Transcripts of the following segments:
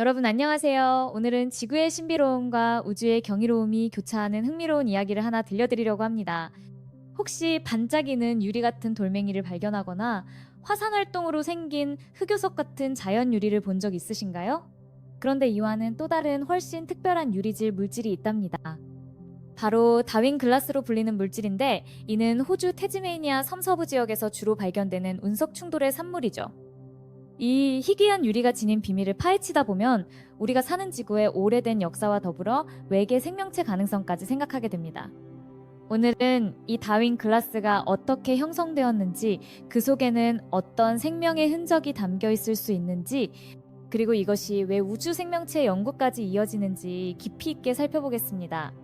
여러분 안녕하세요. 오늘은 지구의 신비로움과 우주의 경이로움이 교차하는 흥미로운 이야기를 하나 들려드리려고 합니다. 혹시 반짝이는 유리 같은 돌멩이를 발견하거나 화산 활동으로 생긴 흑요석 같은 자연 유리를 본 적 있으신가요? 그런데 이와는 또 다른 훨씬 특별한 유리질 물질이 있답니다. 바로 다윈 글라스로 불리는 물질인데 이는 호주 테즈메이니아 섬서부 지역에서 주로 발견되는 운석 충돌의 산물이죠. 이 희귀한 유리가 지닌 비밀을 파헤치다 보면 우리가 사는 지구의 오래된 역사와 더불어 외계 생명체 가능성까지 생각하게 됩니다. 오늘은 이 다윈 글라스가 어떻게 형성되었는지 그 속에는 어떤 생명의 흔적이 담겨 있을 수 있는지 그리고 이것이 왜 우주 생명체 연구까지 이어지는지 깊이 있게 살펴보겠습니다.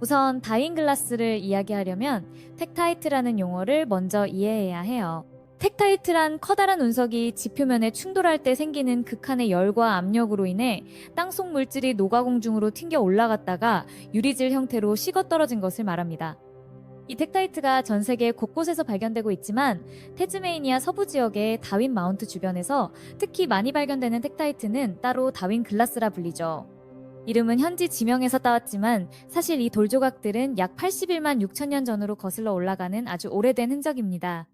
우선 다윈 글라스를 이야기하려면 텍타이트라는 용어를 먼저 이해해야 해요. 텍타이트란 커다란 운석이 지표면에 충돌할 때 생기는 극한의 열과 압력으로 인해 땅속 물질이 노가공중으로 튕겨 올라갔다가 유리질 형태로 식어 떨어진 것을 말합니다. 이 텍타이트가 전 세계 곳곳에서 발견되고 있지만 테즈메이니아 서부 지역의 다윈 마운트 주변에서 특히 많이 발견되는 텍타이트는 따로 다윈 글라스라 불리죠. 이름은 현지 지명에서 따왔지만 사실 이 돌조각들은 약 81만 6천 년 전으로 거슬러 올라가는 아주 오래된 흔적입니다.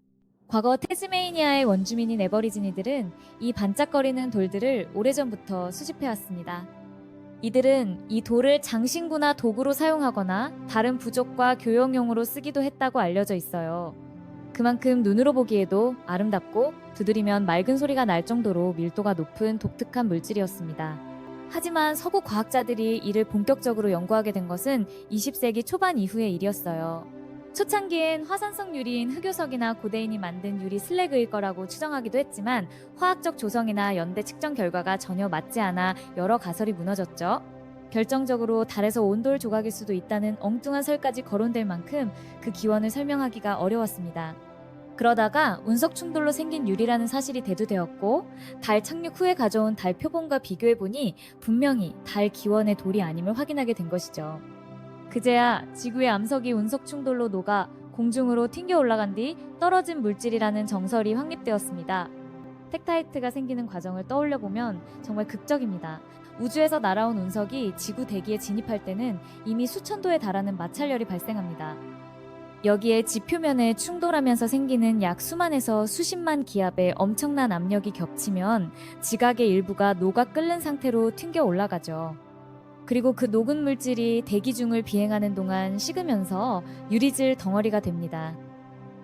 과거 테즈메이니아의 원주민인 에버리지니들은 이 반짝거리는 돌들을 오래전부터 수집해왔습니다. 이들은 이 돌을 장신구나 도구로 사용하거나 다른 부족과 교역용으로 쓰기도 했다고 알려져 있어요. 그만큼 눈으로 보기에도 아름답고 두드리면 맑은 소리가 날 정도로 밀도가 높은 독특한 물질이었습니다. 하지만 서구 과학자들이 이를 본격적으로 연구하게 된 것은 20세기 초반 이후의 일이었어요. 초창기엔 화산성 유리인 흑요석이나 고대인이 만든 유리 슬래그일 거라고 추정하기도 했지만 화학적 조성이나 연대 측정 결과가 전혀 맞지 않아 여러 가설이 무너졌죠. 결정적으로 달에서 온 돌 조각일 수도 있다는 엉뚱한 설까지 거론될 만큼 그 기원을 설명하기가 어려웠습니다. 그러다가 운석 충돌로 생긴 유리라는 사실이 대두되었고 달 착륙 후에 가져온 달 표본과 비교해 보니 분명히 달 기원의 돌이 아님을 확인하게 된 것이죠. 그제야 지구의 암석이 운석 충돌로 녹아 공중으로 튕겨 올라간 뒤 떨어진 물질이라는 정설이 확립되었습니다. 텍타이트가 생기는 과정을 떠올려 보면 정말 극적입니다. 우주에서 날아온 운석이 지구 대기에 진입할 때는 이미 수천 도에 달하는 마찰열이 발생합니다. 여기에 지표면에 충돌하면서 생기는 약 수만에서 수십만 기압의 엄청난 압력이 겹치면 지각의 일부가 녹아 끓는 상태로 튕겨 올라가죠. 그리고 그 녹은 물질이 대기 중을 비행하는 동안 식으면서 유리질 덩어리가 됩니다.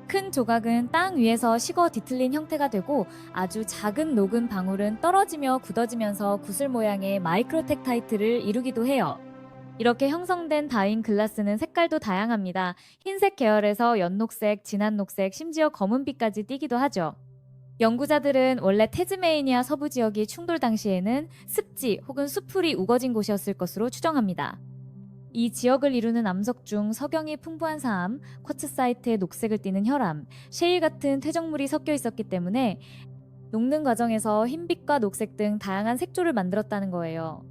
큰 조각은 땅 위에서 식어 뒤틀린 형태가 되고 아주 작은 녹은 방울은 떨어지며 굳어지면서 구슬 모양의 마이크로텍타이트를 이루기도 해요. 이렇게 형성된 다윈 글라스는 색깔도 다양합니다. 흰색 계열에서 연녹색, 진한 녹색, 심지어 검은빛까지 띠기도 하죠. 연구자들은 원래 테즈메이니아 서부 지역이 충돌 당시에는 습지 혹은 수풀이 우거진 곳이었을 것으로 추정합니다. 이 지역을 이루는 암석 중 석영이 풍부한 사암, 쿼츠사이트의 녹색을 띠는 혈암, 셰일 같은 퇴적물이 섞여 있었기 때문에 녹는 과정에서 흰빛과 녹색 등 다양한 색조를 만들었다는 거예요.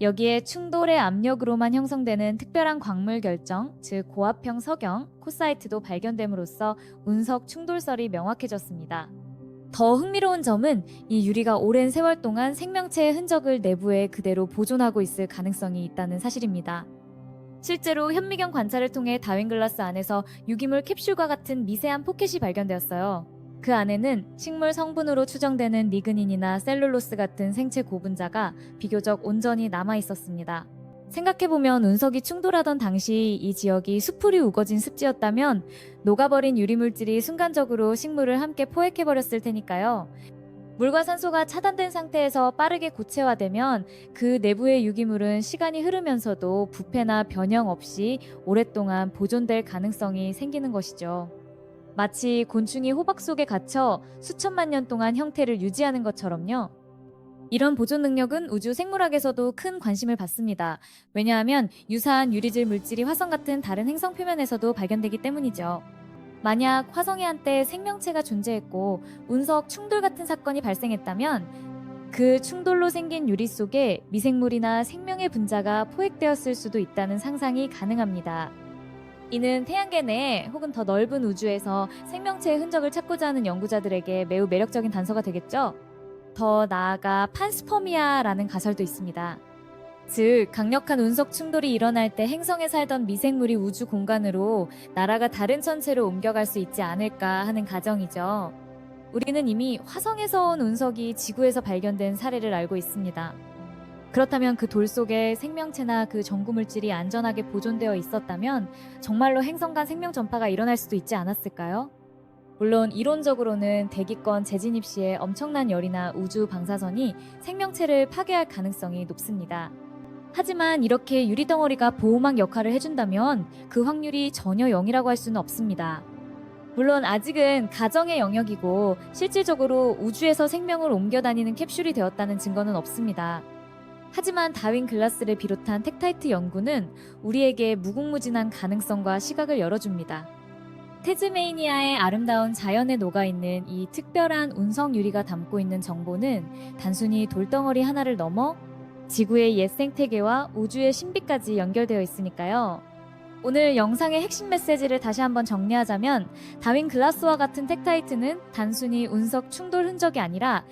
여기에 충돌의 압력으로만 형성되는 특별한 광물 결정, 즉 고압형 석영, 코사이트도 발견됨으로써 운석 충돌설이 명확해졌습니다. 더 흥미로운 점은 이 유리가 오랜 세월 동안 생명체의 흔적을 내부에 그대로 보존하고 있을 가능성이 있다는 사실입니다. 실제로 현미경 관찰을 통해 다윈 글라스 안에서 유기물 캡슐과 같은 미세한 포켓이 발견되었어요. 그 안에는 식물 성분으로 추정되는 리그닌이나 셀룰로스 같은 생체 고분자가 비교적 온전히 남아 있었습니다. 생각해보면 운석이 충돌하던 당시 이 지역이 수풀이 우거진 습지였다면 녹아버린 유리물질이 순간적으로 식물을 함께 포획해버렸을 테니까요. 물과 산소가 차단된 상태에서 빠르게 고체화되면 그 내부의 유기물은 시간이 흐르면서도 부패나 변형 없이 오랫동안 보존될 가능성이 생기는 것이죠. 마치 곤충이 호박 속에 갇혀 수천만 년 동안 형태를 유지하는 것처럼요. 이런 보존 능력은 우주 생물학에서도 큰 관심을 받습니다. 왜냐하면 유사한 유리질 물질이 화성 같은 다른 행성 표면에서도 발견되기 때문이죠. 만약 화성에 한때 생명체가 존재했고 운석 충돌 같은 사건이 발생했다면 그 충돌로 생긴 유리 속에 미생물이나 생명의 분자가 포획되었을 수도 있다는 상상이 가능합니다. 이는 태양계 내에 혹은 더 넓은 우주에서 생명체의 흔적을 찾고자 하는 연구자들에게 매우 매력적인 단서가 되겠죠? 더 나아가 판스퍼미아라는 가설도 있습니다. 즉, 강력한 운석 충돌이 일어날 때 행성에 살던 미생물이 우주 공간으로 나라가 다른 천체로 옮겨갈 수 있지 않을까 하는 가정이죠. 우리는 이미 화성에서 온 운석이 지구에서 발견된 사례를 알고 있습니다. 그렇다면 그 돌 속에 생명체나 그 전구물질이 안전하게 보존되어 있었다면 정말로 행성 간 생명 전파가 일어날 수도 있지 않았을까요? 물론 이론적으로는 대기권 재진입 시에 엄청난 열이나 우주 방사선이 생명체를 파괴할 가능성이 높습니다. 하지만 이렇게 유리덩어리가 보호막 역할을 해준다면 그 확률이 전혀 0이라고 할 수는 없습니다. 물론 아직은 가정의 영역이고 실질적으로 우주에서 생명을 옮겨 다니는 캡슐이 되었다는 증거는 없습니다. 하지만 다윈 글라스를 비롯한 텍타이트 연구는 우리에게 무궁무진한 가능성과 시각을 열어줍니다. 테즈메이니아의 아름다운 자연에 녹아있는 이 특별한 운석 유리가 담고 있는 정보는 단순히 돌덩어리 하나를 넘어 지구의 옛 생태계와 우주의 신비까지 연결되어 있으니까요. 오늘 영상의 핵심 메시지를 다시 한번 정리하자면 다윈 글라스와 같은 텍타이트는 단순히 운석 충돌 흔적이 아니라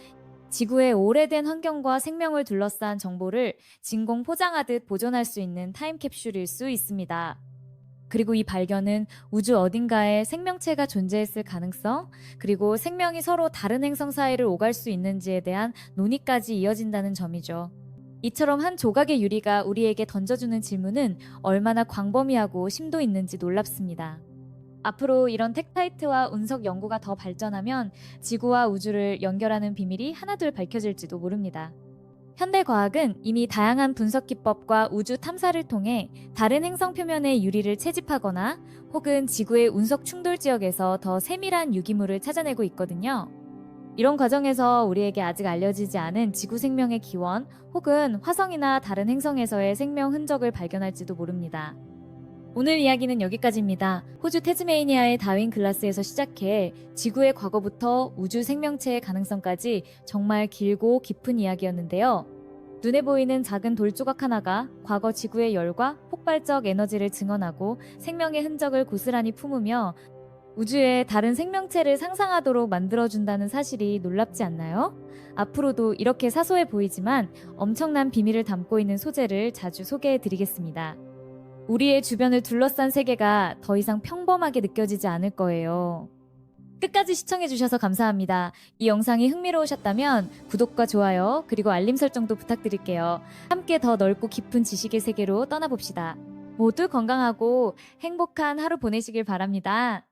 지구의 오래된 환경과 생명을 둘러싼 정보를 진공 포장하듯 보존할 수 있는 타임캡슐일 수 있습니다. 그리고 이 발견은 우주 어딘가에 생명체가 존재했을 가능성, 그리고 생명이 서로 다른 행성 사이를 오갈 수 있는지에 대한 논의까지 이어진다는 점이죠. 이처럼 한 조각의 유리가 우리에게 던져주는 질문은 얼마나 광범위하고 심도 있는지 놀랍습니다. 앞으로 이런 텍타이트와 운석 연구가 더 발전하면 지구와 우주를 연결하는 비밀이 하나둘 밝혀질지도 모릅니다. 현대 과학은 이미 다양한 분석 기법과 우주 탐사를 통해 다른 행성 표면의 유리를 채집하거나 혹은 지구의 운석 충돌 지역에서 더 세밀한 유기물을 찾아내고 있거든요. 이런 과정에서 우리에게 아직 알려지지 않은 지구 생명의 기원 혹은 화성이나 다른 행성에서의 생명 흔적을 발견할지도 모릅니다. 오늘 이야기는 여기까지입니다. 호주 테즈메이니아의 다윈 글라스에서 시작해 지구의 과거부터 우주 생명체의 가능성까지 정말 길고 깊은 이야기였는데요. 눈에 보이는 작은 돌 조각 하나가 과거 지구의 열과 폭발적 에너지를 증언하고 생명의 흔적을 고스란히 품으며 우주의 다른 생명체를 상상하도록 만들어준다는 사실이 놀랍지 않나요? 앞으로도 이렇게 사소해 보이지만 엄청난 비밀을 담고 있는 소재를 자주 소개해 드리겠습니다. 우리의 주변을 둘러싼 세계가 더 이상 평범하게 느껴지지 않을 거예요. 끝까지 시청해주셔서 감사합니다. 이 영상이 흥미로우셨다면 구독과 좋아요, 그리고 알림 설정도 부탁드릴게요. 함께 더 넓고 깊은 지식의 세계로 떠나봅시다. 모두 건강하고 행복한 하루 보내시길 바랍니다.